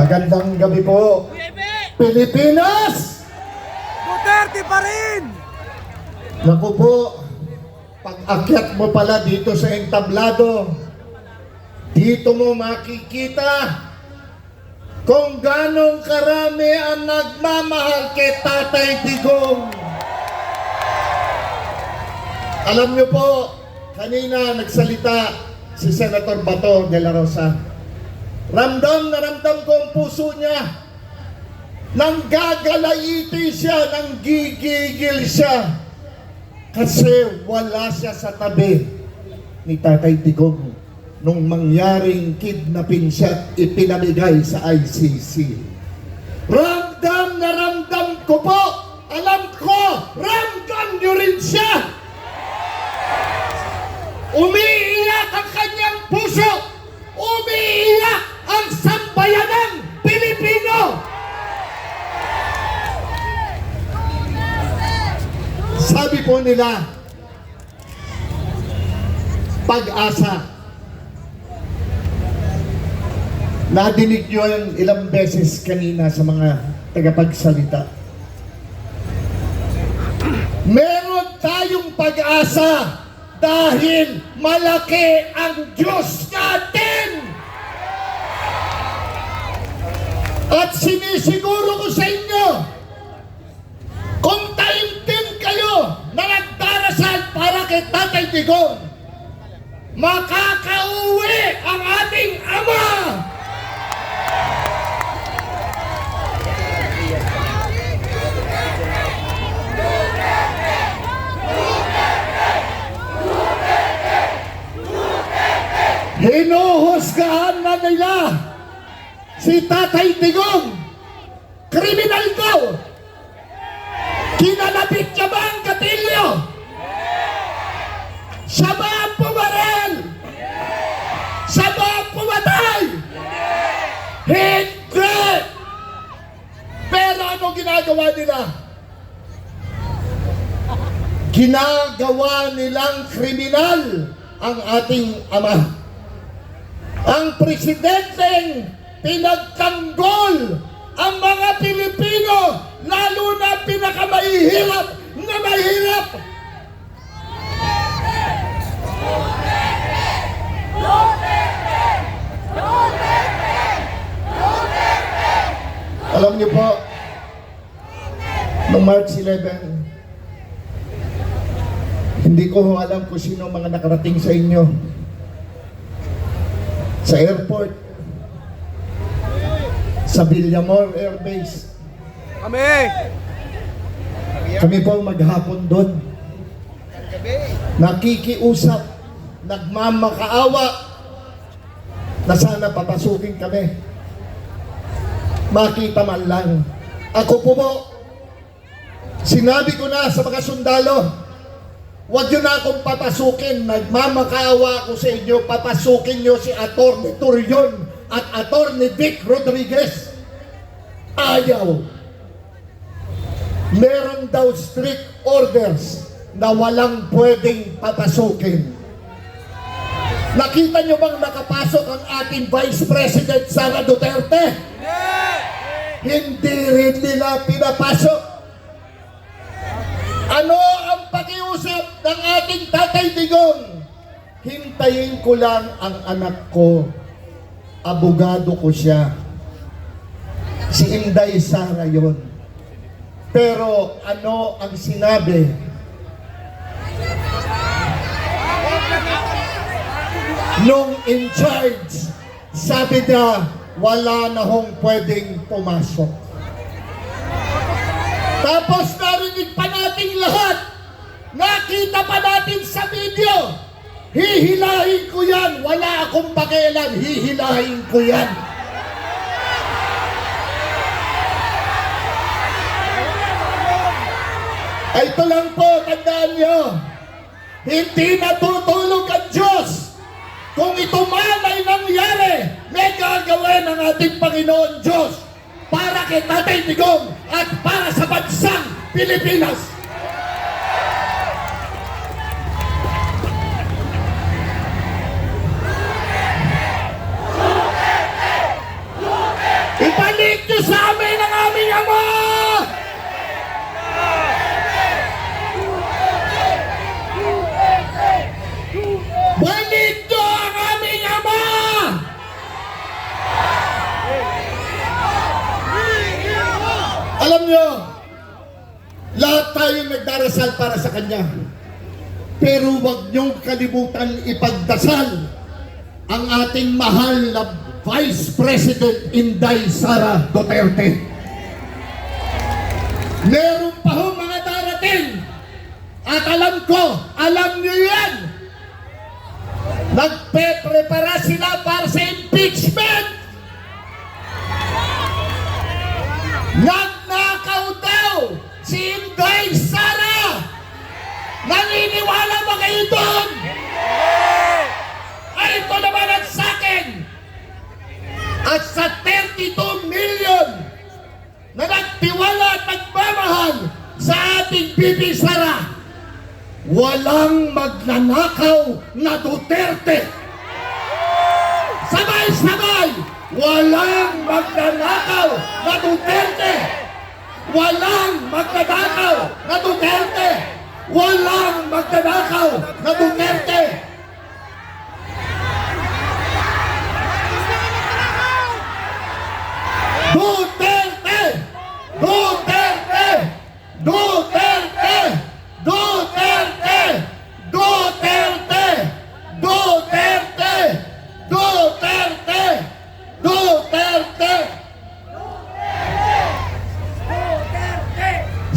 Magandang gabi po, Pilipinas! Duterte pa rin! Naku po, pag-akyat mo pala dito sa entablado, dito mo makikita kung ganong karami ang nagmamahal kay Tatay Digong. Alam niyo po, kanina nagsalita si Senator Bato de la Rosa. Ramdam na ramdam ko ang puso niya. Nang gagalaiti siya, nang gigigil siya. Kasi wala siya sa tabi ni Tatay Digong nung mangyaring kidnapin siya at ipinamigay sa ICC. Ramdam na ramdam ko po! Alam ko, ramdam niyo rin siya! Umiiyak ang kanyang puso! Umiiyak ang sambayanang Pilipino! Sabi po nila, pag-asa. Nadinig nyo yung ilang beses kanina sa mga tagapagsalita. Meron tayong pag-asa dahil malaki ang Diyos natin! At sinisiguro ko sa inyo, kung taimtim kayo Digong, makakauwi ang ating Ama! Hinuhusgahan na nila si Tatay Digong. Kriminal daw. Kinalapit niya ba ang gatilyo? Siya ba ang pumarel? Siya pumatay? Hindi! Pero ano ginagawa nila? Ginagawa nilang kriminal ang ating ama. Ang presidenteng pinagtanggol ang mga Pilipino, lalo na pinakamahihirap Alam niyo po, noong March 11, hindi ko alam kung sino mga nakarating sa inyo. Sa airport, sa Villamor Air Base, Kami! kami po maghapon doon. Nakikiusap, nagmamakaawa na sana papasukin kami. Makita man lang. Ako po po, sinabi ko na sa mga sundalo, huwag nyo na akong papasukin. Nagmamakaawa ako sa inyo, papasukin nyo si Atty. Turion at Atty. Vic Rodriguez. Ayaw meron daw strict orders na walang pwedeng papasukin. Nakita nyo bang nakapasok ang ating Vice President Sara Duterte? Hindi rin nila pinapasok. Ano ang pakiusap ng ating Tatay Digong? Hintayin ko lang ang anak ko. Abogado ko siya. Si Inday Sara yon. Pero ano ang sinabi? Nung in charge, sabi niya, wala na hong pwedeng pumasok. Tapos narinig pa natin lahat, nakita pa natin sa video, hihilahin ko yan, wala akong pakialam, hihilahin ko yan. Ito lang po, tandaan nyo. Hindi natutulog ang Diyos. Kung ito man may gagawin ang ating Panginoon Diyos para kay Tatay Digong at para sa bansang Pilipinas. Nagdarasal para sa Kanya. Pero huwag niyong kalimutan ipagdasal ang ating mahal na Vice President Inday Sara Duterte. Meron pa ho mga darating. At alam ko, alam niyo yan. Nagpe-prepara sila para sa impeachment. Nagnakaw walang magnanakaw na Duterte. Sabay-sabay, walang magnanakaw na Duterte. Walang magnanakaw na Duterte. Walang magnanakaw na Duterte.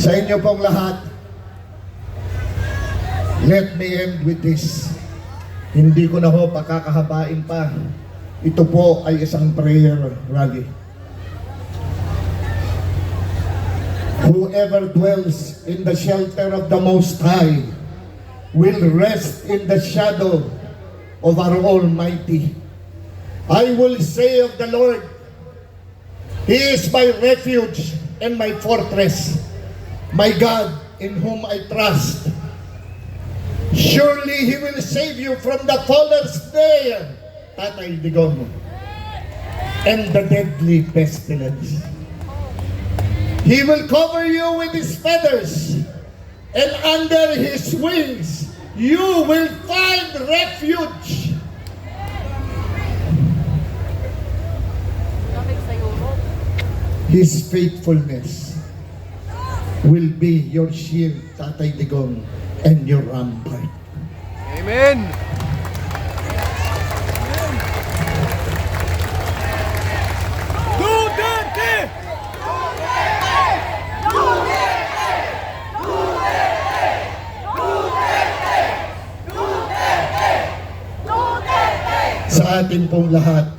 Sa inyo pong lahat, let me end with this. Hindi ko na ho pakakahabain pa. Ito po ay isang prayer rally. Whoever dwells in the shelter of the Most High will rest in the shadow of our Almighty. I will say of the Lord, He is my refuge and my fortress, my God in whom I trust. Surely He will save you from the faller's snare, Tatay Digong, and the deadly pestilence. He will cover you with his feathers, and under his wings you will find refuge. His faithfulness will be your shield, Tatay Digong, and your rampart. Amen. Duterte! sa ating pong lahat,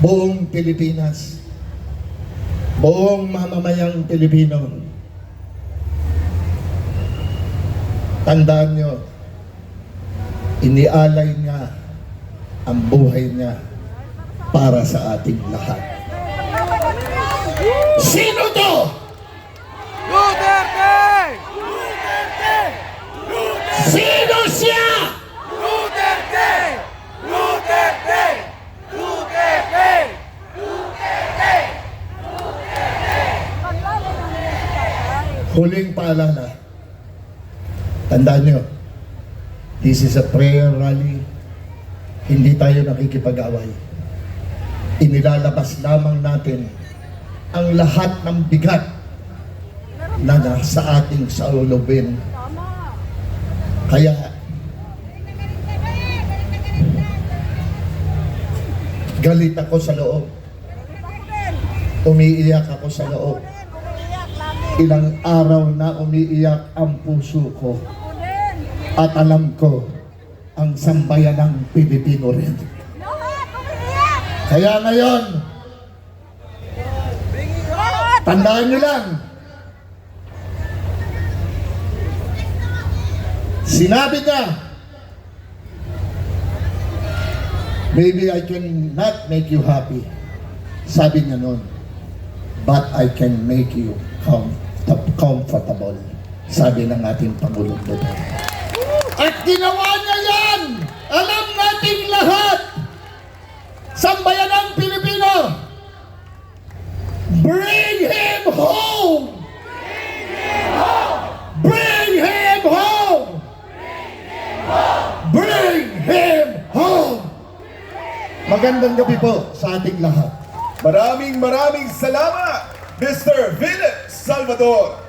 buong Pilipinas, buong mamamayang Pilipino, tandaan nyo, inialay niya ang buhay niya para sa ating lahat. Sino to? Duterte! Duterte! Duterte! Sino siya? Duterte! Duterte! Duterte! Huling paalala. Tandaan nyo, this is a prayer rally. Hindi tayo nakikipag-away. Inilalabas lamang natin ang lahat ng bigat na nasa ating saulubin. Kaya, galit ako sa loob. Umiiyak ako sa loob. Ilang araw na umiiyak ang puso ko. At alam ko, ang sambayan ng Pilipino rin. Kaya ngayon, tandaan nyo lang, sinabi niya, maybe I can not make you happy. Sabi niya noon, but I can make you com- comfortable, sabi ng ating Pangulong Duterte. At ginawa niya yan! Alam nating lahat! Sambayan ng Pilipino! Bring him home! Bring him home! Bring him home! Magandang gabi po sa ating lahat. Maraming maraming salamat, Mr. Villas! Salvador.